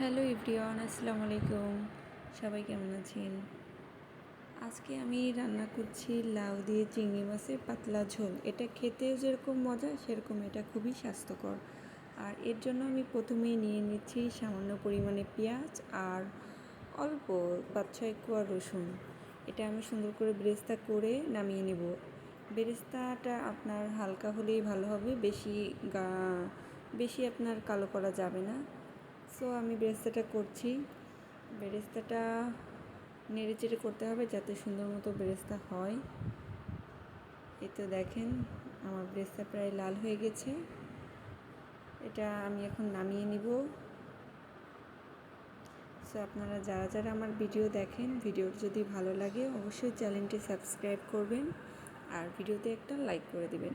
Hello everyone আসসালামু আলাইকুম। সবাই কেমন আছেন? আজকে আমি রান্না করছি লাউ দিয়ে চিংড়ি মাছের পাতলা ঝোল। এটা খেতে যেরকম মজা, সেরকম এটা খুবই স্বাস্থ্যকর। আর এর জন্য আমি প্রথমেই নিয়ে নিচ্ছি সামান্য পরিমাণে পেঁয়াজ আর অল্প পাঁচ ছয় কোয়া রসুন। এটা আমি সুন্দর করে বেরেস্তা করে নামিয়ে নেব। বেরেস্তাটা আপনার হালকা হলেই ভালো হবে, বেশি গা, বেশি আপনার কালো করা যাবে না। সো আমি বেরেস্তাটা করছি। বেরেস্তাটা নেড়ে চেড়ে করতে হবে যাতে সুন্দর মতো বেরেস্তা হয়। এই তো দেখেন, আমার বেরেস্তা প্রায় লাল হয়ে গেছে। এটা আমি এখন নামিয়ে নিব। সো আপনারা যারা যারা আমার ভিডিও দেখেন, ভিডিওটি যদি ভালো লাগে অবশ্যই চ্যানেলটি সাবস্ক্রাইব করবেন আর ভিডিওতে একটা লাইক করে দিবেন।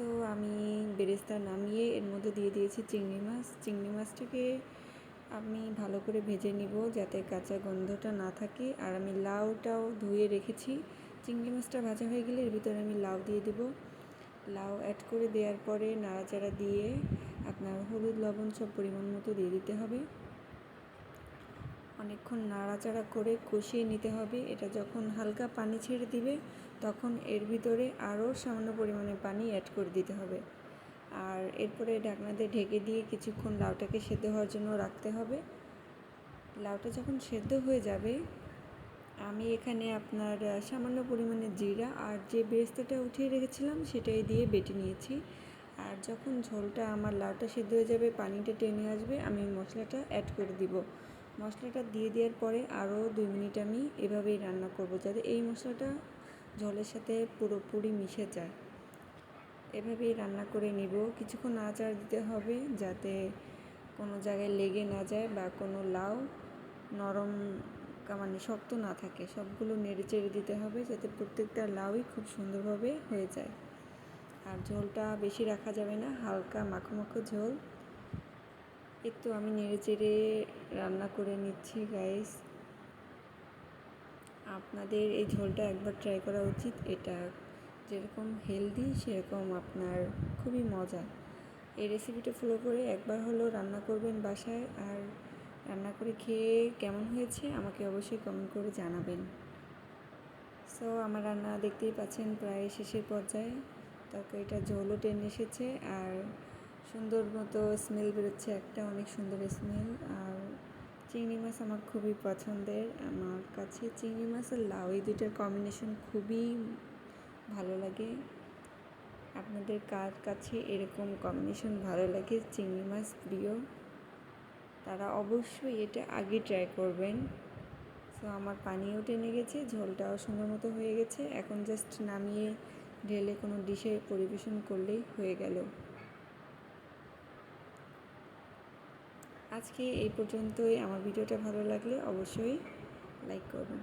সো আমি বেরেস্তা নামিয়ে এর মধ্যে দিয়ে দিয়েছি চিংড়ি মাছ। চিংড়ি মাছটাকে আমি ভালো করে ভেজে নিব যাতে কাঁচা গন্ধটা না থাকে। আর আমি লাউটাও ধুয়ে রেখেছি। চিংড়ি মাছটা ভাজা হয়ে গেলে এর ভিতরে আমি লাউ দিয়ে দেব। লাউ অ্যাড করে দেওয়ার পরে নাড়াচাড়া দিয়ে আপনার হলুদ, লবণ সব পরিমাণ মতো দিয়ে দিতে হবে। অনেকক্ষণ নাড়াচাড়া করে কষিয়ে নিতে হবে। এটা যখন হালকা পানি ছেড়ে দিবে, তখন এর ভিতরে আরও সামান্য পরিমাণে পানি অ্যাড করে দিতে হবে। আর এরপরে ঢাকনা দিয়ে ঢেকে দিয়ে কিছুক্ষণ লাউটাকে সেদ্ধ হওয়ার জন্য রাখতে হবে। লাউটা যখন সেদ্ধ হয়ে যাবে, আমি এখানে আপনার সামান্য পরিমাণে জিরা আর যে বেরেস্তাটা উঠিয়ে রেখেছিলাম সেটাই দিয়ে বেটে নিয়েছি। আর যখন ঝোলটা আমার লাউটা সেদ্ধ হয়ে যাবে, পানিটা টেনে আসবে, আমি মশলাটা অ্যাড করে দিব। মশলাটা দিয়ে দেওয়ার পরে আরও দুই মিনিট আমি এভাবেই রান্না করব, যাতে এই মশলাটা ঝোলের সাথে পুরোপুরি মিশে যায়। এভাবেই রান্না করে নিব। কিছুক্ষণ আচার দিতে হবে যাতে কোনো জায়গায় লেগে না যায় বা কোনো লাউ নরম মানে শক্ত না থাকে। সবগুলো নেড়ে চেড়ে দিতে হবে যাতে প্রত্যেকটা লাউই খুব সুন্দরভাবে হয়ে যায়। আর ঝোলটা বেশি রাখা যাবে না, হালকা মাখো মাখো ঝোল। একটু আমি নেড়ে চেড়ে রান্না করে নিচ্ছি গাইস আপনাদের এই ঝোলটা একবার ট্রাই করা উচিত। এটা যেরকম হেলদি সেরকম আপনার খুবই মজা। এই রেসিপিটা ফলো করে একবার হলেও রান্না করবেন বাসায়। আর রান্না করে খেয়ে কেমন হয়েছে আমাকে অবশ্যই কমেন্ট করে জানাবেন। সো আমার রান্না দেখতেই পাচ্ছেন প্রায় শেষের পর্যায়ে। তরকারিটা ঝোলও টেনে এসেছে। আর সুন্দর মতো স্মেল বেরোচ্ছে একটা, অনেক সুন্দর স্মেল আর চিংড়ি মাছ আমার খুবই পছন্দের। আমার কাছে চিংড়ি মাছ আর লাউ এই দুইটার কম্বিনেশন খুবই ভালো লাগে। আপনাদের কার কাছে এরকম কম্বিনেশন ভালো লাগে চিংড়ি মাছ প্রিয়? তারা অবশ্যই এটা আগে ট্রাই করবেন। সো আমার পানিও টেনে গেছে, ঝোলটাও সুন্দর মতো হয়ে গেছে। এখন জাস্ট নামিয়ে ঢেলে কোনো ডিশে পরিবেশন করলেই হয়ে গেল। আজকে এই পর্যন্তই। আমার ভিডিওটা ভালো লাগলে অবশ্যই লাইক করবেন।